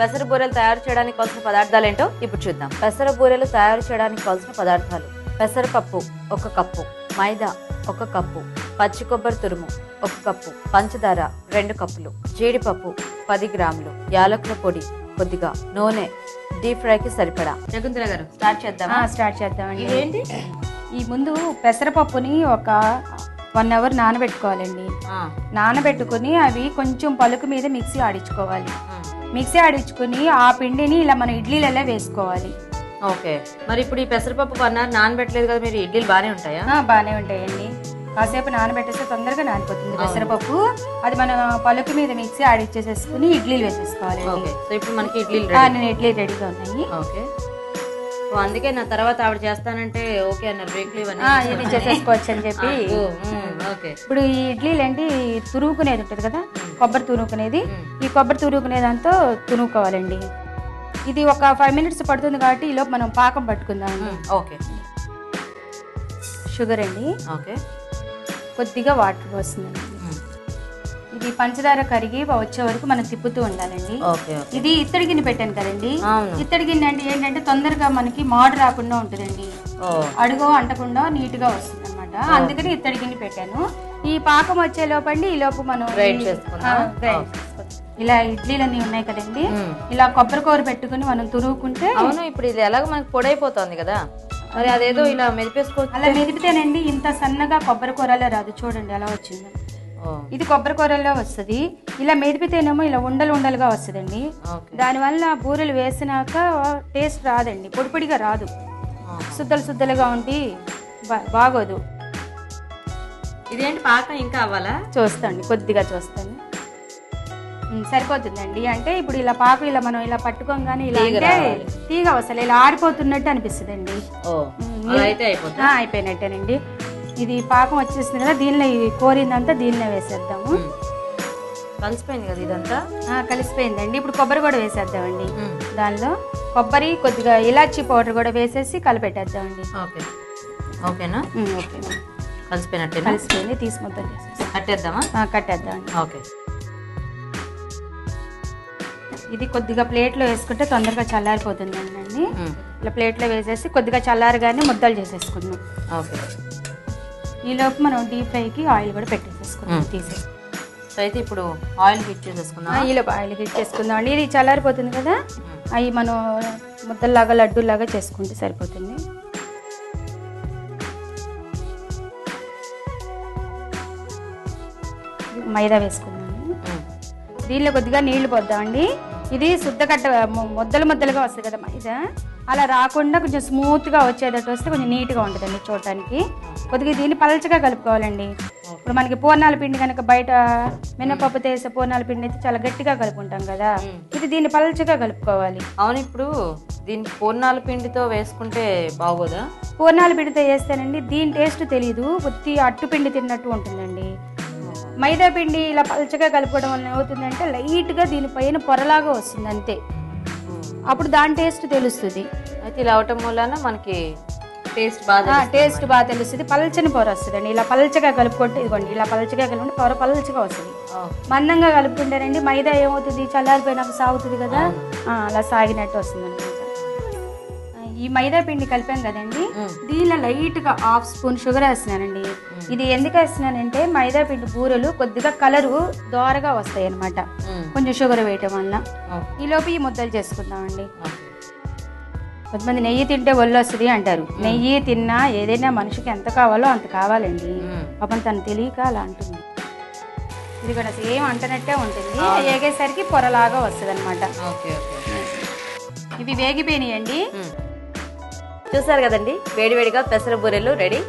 పెసర బూరెలు తయారు చేయడానికి కావాల్సిన పదార్థాలు ఏంటో ఇప్పుడు చూద్దాం. పెసర బూరెలు తయారు చేయడానికి కావాల్సిన పదార్థాలు. పెసరపప్పు ఒక కప్పు మైదా ఒక కప్పు పచ్చి కొబ్బరి తురుము ఒక కప్పు పంచదార రెండు కప్పులు జీడిపప్పు పది గ్రాములు యాలకుల పొడి కొద్దిగా నూనె డీప్ ఫ్రైకి సరిపడా. శకుంతల గారు స్టార్ట్ చేద్దామా? ఆ, స్టార్ట్ చేద్దామండి. ఇదేంటి? ఈ ముందు పెసరపప్పుని ఒక వన్ అవర్ నానబెట్టుకోవాలండి. నానబెట్టుకుని అవి కొంచెం పలుకు మీద మిక్సీ ఆడించుకోవాలి. మిక్సీ ఆడించుకుని ఆ పిండిని ఇలా మనం ఇడ్లీలలో వేసుకోవాలి. ఓకే. మరి ఇప్పుడు ఈ పెసరపప్పు అవర్ నానబెట్టలేదు కదా మీరు ఇడ్లీలు బాగానే ఉంటాయా? బాగానే ఉంటాయండి. కాసేపు నానబెట్టేస్తే తొందరగా నానిపోతుంది పెసరపప్పు. అది మనం పలుకు మీద మిక్సీ ఆడిచ్చేసేసుకుని ఇడ్లీలు వేసేసుకోవాలండి ఓకే. సో ఇప్పుడు మనకి ఇడ్లీలు నేను ఇడ్లీ రెడీగా ఉన్నాయి. ఓకే. అందుకే నా తర్వాత ఆవిడ చేస్తానంటే ఓకే అన్నారు వీక్లీ ఇవన్నీ చేసేసుకోవచ్చు అని చెప్పి. ఓకే. ఇప్పుడు ఈ ఇడ్లీలు ఏంటి తురుముకునేది ఉంటుంది కదా కొబ్బరి తురుముకునేది. ఈ కొబ్బరి తురుముకునే దాంతో తురుముకోవాలండి. ఇది ఒక ఫైవ్ మినిట్స్ పడుతుంది కాబట్టి ఈ లోపు మనం పాకం పట్టుకుందాం. ఓకే. షుగర్ అండి. ఓకే. కొద్దిగా వాటర్ పోస్తుందండి ఇది పంచదార కరిగి వచ్చే వరకు మనం తిప్పుతూ ఉండాలండి. ఇది ఇత్తడి గిన్నె పెట్టాను కదండి. ఇత్తడి గిన్నె అంటే ఏంటంటే తొందరగా మనకి మాడు రాకుండా ఉంటుందండి. అడుగు అంటకుండా నీట్గా వస్తుంది అనమాట అందుకని ఇత్తడి గిన్నె పెట్టాను. ఈ పాకం వచ్చే లోపండి ఈ లోపు మనం. ఇలా ఇడ్లీలన్నీ ఉన్నాయి కదండి. ఇలా కొబ్బరి కూర పెట్టుకుని మనం తురుముకుంటే అవును ఇప్పుడు ఇది ఎలాగ మనకి పొడైపోతుంది కదా. మరి అదేదో ఇలా మెదిపేసుకోవచ్చు. అలా మెదిపితేనండి ఇంత సన్నగా కొబ్బరి కూరలో రాదు. చూడండి ఎలా వచ్చిందో. ఇది కొబ్బరి కూరలో వస్తుంది. ఇలా మెదిపితేనేమో ఇలా ఉండలు ఉండలుగా వస్తుందండి. దానివల్ల బూరెలు వేసినాక టేస్ట్ రాదండి. పొడి పొడిగా రాదు. శుద్ధలు శుద్ధలుగా ఉండి బాగోదు. ఇదేంటి పాకం ఇంకా అవ్వాలా? చూస్తాండి. కొద్దిగా చూస్తాను. సరిపోతుందండి. అంటే ఇప్పుడు ఇలా పాకు ఇలా మనం ఇలా పట్టుకోగానే ఇలా తీగ అంటే. తీగ అసలు ఇలా ఆరిపోతున్నట్టు అయిపోతుంది. ఆ, అయిపోయినట్టేనండి. ఇది పాకం వచ్చేసింది కదా దీనిలో ఈ కోరిందంతా దీనిలో వేసేద్దాము. కలిసిపోయింది కదా ఇదంతా? కలిసిపోయిందండి. ఇప్పుడు కొబ్బరి కూడా వేసేద్దామండి. దానిలో కొబ్బరి కొద్దిగా ఇలాచీ పౌడర్ కూడా వేసేసి కలిపెట్టేద్దామండి. ఓకే. ఓకేనా? ఓకే కలిసిపోయినట్టేనా? కలిసిపోయింది తీసి మొత్తం కట్టేద్దామా? కట్టేద్దామండి. ఓకే. ఇది కొద్దిగా ప్లేట్లో వేసుకుంటే తొందరగా చల్లారిపోతుందండి. ఇలా ప్లేట్లో వేసేసి కొద్దిగా చల్లారగానే ముద్దలు చేసేసుకున్నాం ఓకే. ఈ లోపు మనం డీప్ ఫ్రైకి ఆయిల్ కూడా పెట్టేసేసుకున్నాం మ్మ్. తీసేసి సో అయితే ఇప్పుడు ఆయిల్ హీట్ చేసేసుకుందాం ఆ, ఈ లోపు ఆయిల్ హీట్ చేసుకుందాం అండి. ఇది చల్లారిపోతుంది కదా? అవి మనం ముద్దల్లాగా లడ్డూలాగా చేసుకుంటే సరిపోతుంది. మైదా వేసుకుందాం. దీనిలో కొద్దిగా నీళ్ళు పోద్దామండి. ఇది ము- ముద్దలు ముద్దలుగా వస్తుంది కదా మైదా అలా రాకుండా కొంచెం స్మూత్గా వచ్చేటట్టు వస్తే కొంచెం నీట్గా ఉంటుందండి చూడటానికి. కొద్దిగా దీన్ని పలచగా కలుపుకోవాలండి. ఇప్పుడు మనకి పూర్ణాల పిండి కనుక బయట మినపప్పు వేసే పూర్ణాల పిండి అయితే చాలా గట్టిగా కలుపుకుంటాం కదా. ఇది దీన్ని పలచగా కలుపుకోవాలి. అవును ఇప్పుడు దీనికి పూర్ణాల పిండితో వేసుకుంటే బాగోదా? పూర్ణాల పిండితో వేస్తేనండి దీని టేస్ట్ తెలియదు ఉత్తి అట్టు పిండి తిన్నట్టు ఉంటుందండి. మైదా పిండి ఇలా పలచగా కలుపుకోవడం వల్ల ఏమవుతుందంటే లైట్గా దీనిపైన పొరలాగా వస్తుంది అంతే. అప్పుడు దాని టేస్ట్ తెలుస్తుంది. అయితే ఇలా అవటం వలన మనకి టేస్ట్ బాగా టేస్ట్ బాగా తెలుస్తుంది. పలచని పొర వస్తుందండి. ఇలా పలచగా కలుపుకుంటే ఇదిగోండి ఇలా పలచగా కలుపుకుంటే పొర పలచగా వస్తుంది. మందంగా కలుపుకుంటారండి మైదా ఏమవుతుంది? చల్లారిపోయినాక సాగుతుంది కదా? అలా సాగినట్టు వస్తుంది అనమాట ఈ మైదా పిండి కలిపాం కదండి. దీనిలో లైట్గా హాఫ్ స్పూన్ షుగర్ వేస్తున్నానండి. ఇది ఎందుకు వేస్తున్నానంటే మైదా పిండి బూరెలు కొద్దిగా కలరు దోరగా వస్తాయి అనమాట కొంచెం షుగర్ వేయటం వల్ల. ఈలోపు ఈ ముద్దలు చేసుకుందామండి. కొంతమంది నెయ్యి తింటే ఒళ్ళు వస్తుంది అంటారు. నెయ్యి తిన్నా ఏదైనా మనిషికి ఎంత కావాలో అంత కావాలండి. పాపం తను తెలియక అలా అంటుంది. ఇది కూడా సేమ్ అంటనట్టే ఉంటుంది. ఏగేసరికి పొరలాగా వస్తుంది అనమాట ఇవి వేగిపోయినాయండి. చూసారు కదండి? వేడివేడిగా పెసర బూరెలు రెడీ.